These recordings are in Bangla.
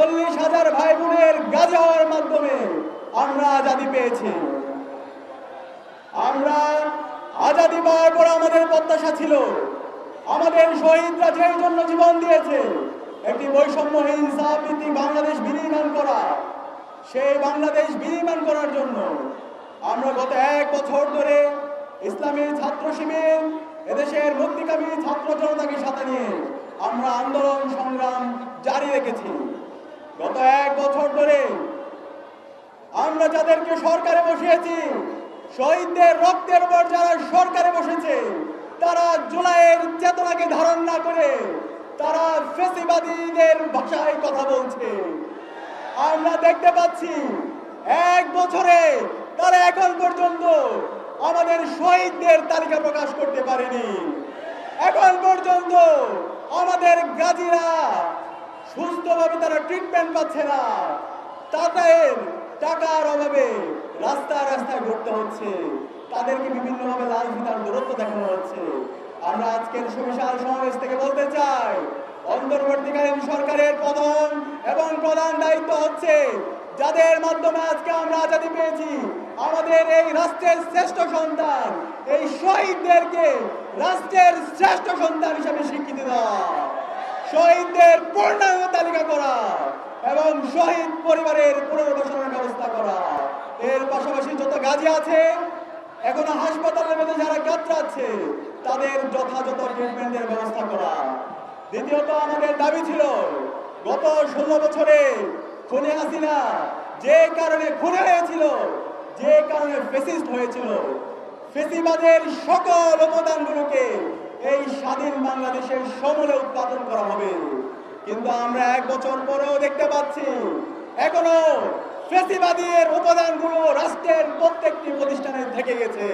চল্লিশ হাজার ভাই বোনের গাজী হওয়ার মাধ্যমে আমরা আজাদি পেয়েছি। আমরা আজাদি পাওয়ার পর আমাদের প্রত্যাশা ছিল। আমাদের শহীদরা যেই জন্য জীবন দিয়েছে, একটি বৈষম্যহীন ভিত্তিক বাংলাদেশ বিনির্মাণ করা, সেই বাংলাদেশ বিনির্মাণ করার জন্য আমরা গত এক বছর ধরে ইসলামী ছাত্র শিবির, এদেশের মুক্তিকামী ছাত্র জনতাকে সাথে নিয়ে আমরা আন্দোলন সংগ্রাম জারি রেখেছি। গত এক বছর ধরে আমরা যাদেরকে সরকারে বসিয়েছি, শহীদদের রক্তের উপর যারা সরকারে বসেছে, তারা জুলাইয়ের চেতনাকে ধারণ না করে তারা ফেসিবাদীদের ভাষায় কথা বলছে। আমরা দেখতে পাচ্ছি এক বছরে তারা এখন পর্যন্ত আমাদের শহীদদের তালিকা প্রকাশ করতে পারেনি। এখন পর্যন্ত আমাদের গাজীরা সুস্থভাবে তারা ট্রিটমেন্ট পাচ্ছে না। টাকার টাকার অভাবে রাস্তা রাস্তায় ঘুরতে হচ্ছে। তাদেরকে বিভিন্নভাবে লাল ফিতার দূরত্ব দেখানো হচ্ছে। আমরা আজকের সুবিশাল সমাবেশ থেকে বলতে চাই, অন্তর্বর্তীকালীন সরকারের প্রধান এবং প্রধান দায়িত্ব হচ্ছে যাদের মাধ্যমে আজকে আমরা আজাদি পেয়েছি, আমাদের এই রাষ্ট্রের শ্রেষ্ঠ সন্তান, এই শহীদদেরকে রাষ্ট্রের শ্রেষ্ঠ সন্তান হিসেবে শহীদদের পূর্ণাঙ্গ তালিকা করা এবং শহীদ পরিবারের পুনর্বাসনের ব্যবস্থা করা। এর পাশাপাশি যত গাজী আছে, এখনও হাসপাতালের মধ্যে যারা কাতরাচ্ছে তাদের যথাযথ ট্রিটমেন্টের ব্যবস্থা করা। দ্বিতীয়ত আমাদের দাবি ছিল, গত ষোলো বছরে খুনে হাসিনা যে কারণে খুনে হয়েছিল, যে কারণে ফেসিস্ট হয়েছিল, ফেসিবাদের সকল উপাদানগুলোকে এই স্বাধীন বাংলাদেশের সমূলে উৎপাদন করা হবে। কিন্তু আমরা এক বছর পরেও দেখতে পাচ্ছি, এখনও ফেসিবাদীর উপাদানগুলো রাষ্ট্রের প্রত্যেকটি প্রতিষ্ঠানে থেকে গেছে।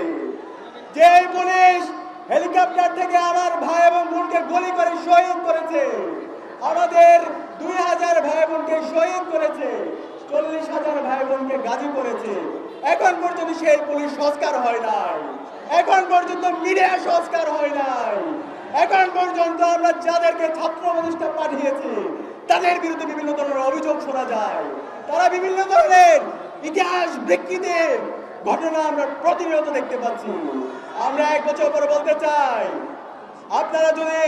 যে পুলিশ হেলিকপ্টার থেকে আমার ভাই এবং বোনকে গুলি করে শহীদ করেছে, আমাদের দুই হাজার ভাই বোনকে শহীদ করেছে, চল্লিশ হাজার ভাই বোনকে গাজী করেছে। এখন পর্যন্ত সেই পুলিশ সংস্কার হয় নাই। এখন পর্যন্ত মিডিয়া সংস্কার হয় নাই। এখন পর্যন্ত আমরা যাদেরকে ছাত্র প্রতিষ্ঠা পাঠিয়েছি, তাদের বিরুদ্ধে বিভিন্ন ধরনের অভিযোগ শোনা যায়। তারা বিভিন্ন ধরনের ইতিহাস বিকৃতি ঘটনা আমরা প্রতিনিয়ত দেখতে পাচ্ছি। আমরা এক বছর পরে বলতে চাই, আপনারা যদি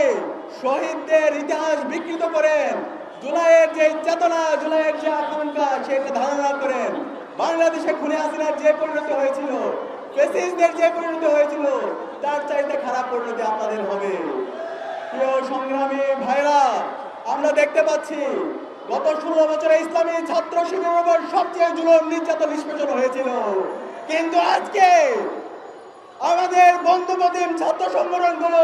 শহীদদের ইতিহাস বিকৃত করেন, জুলাইয়ের যে চেতনা, জুলাইয়ের যে আকাঙ্ক্ষা সেটা ধারণা করেন, বাংলাদেশে খুনে হাসিনার যে পরিণতি হয়েছিল যে পরিণতি হয়েছিল তার চাইতে খারাপ পরিণতি আপনাদের হবে। প্রিয় সংগ্রামী ভাইরা, আমরা দেখতে পাচ্ছি গত ষোলো বছরে ইসলামী ছাত্র শিবিরের সবচেয়ে জুলুম নির্যাতন নিষ্পেষণ হয়েছিল। কিন্তু আজকে আমাদের বন্ধু প্রতিম ছাত্র সংগঠনগুলো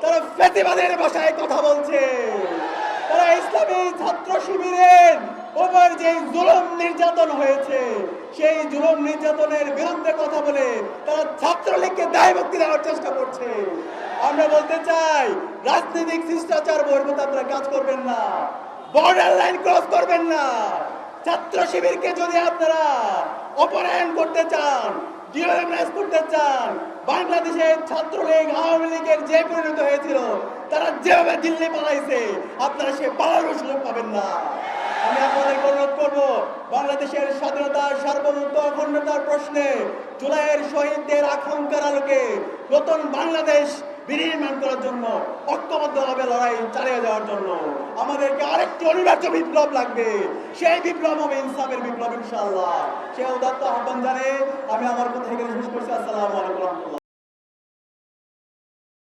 তারা ফেতিবাদের ভাষায় কথা বলছে। তারা ইসলামী ছাত্র শিবিরের যে জুলুম নির্যাতন হয়েছে, সেই জুলুম নির্যাতনের বিরুদ্ধে কথা বলে তারা ছাত্রলীগকে দায়মুক্তি দেওয়ার চেষ্টা করছে। আমরা বলতে চাই, রাজনৈতিক শিষ্টাচার বহির্ভূত আপনারা কাজ করবেন না বর্ডার লাইন ক্রস করবেন না। ছাত্র শিবিরকে যদি আপনারা অপরায়ণ করতে চান করতে চান, বাংলাদেশের ছাত্রলীগ, আওয়ামী লীগের যে পরিণত হয়েছিল, তারা যেভাবে দিল্লি পালাইছে, আপনারা সে পালানোর সুযোগ পাবেন না। আমি আপনাদের অনুরোধ করব, বাংলাদেশের স্বাধীনতা, সার্বভৌমত্ব, অখণ্ডতার প্রশ্নে জুলাইয়ের শহীদদের আকাঙ্ক্ষার আলোকে নতুন বাংলাদেশ বিনির্মাণ করার জন্য ঐক্যবদ্ধভাবে লড়াই চালিয়ে যাওয়ার জন্য আমাদেরকে আরেকটি অনিবার্য বিপ্লব লাগবে। সেই বিপ্লব হবে ইনসাফের বিপ্লব ইনশাআল্লাহ। সে উদাত্ত আহ্বান জানে আমি আমার কথা এখানে শেষ করছি। আসসালামু আলাইকুম।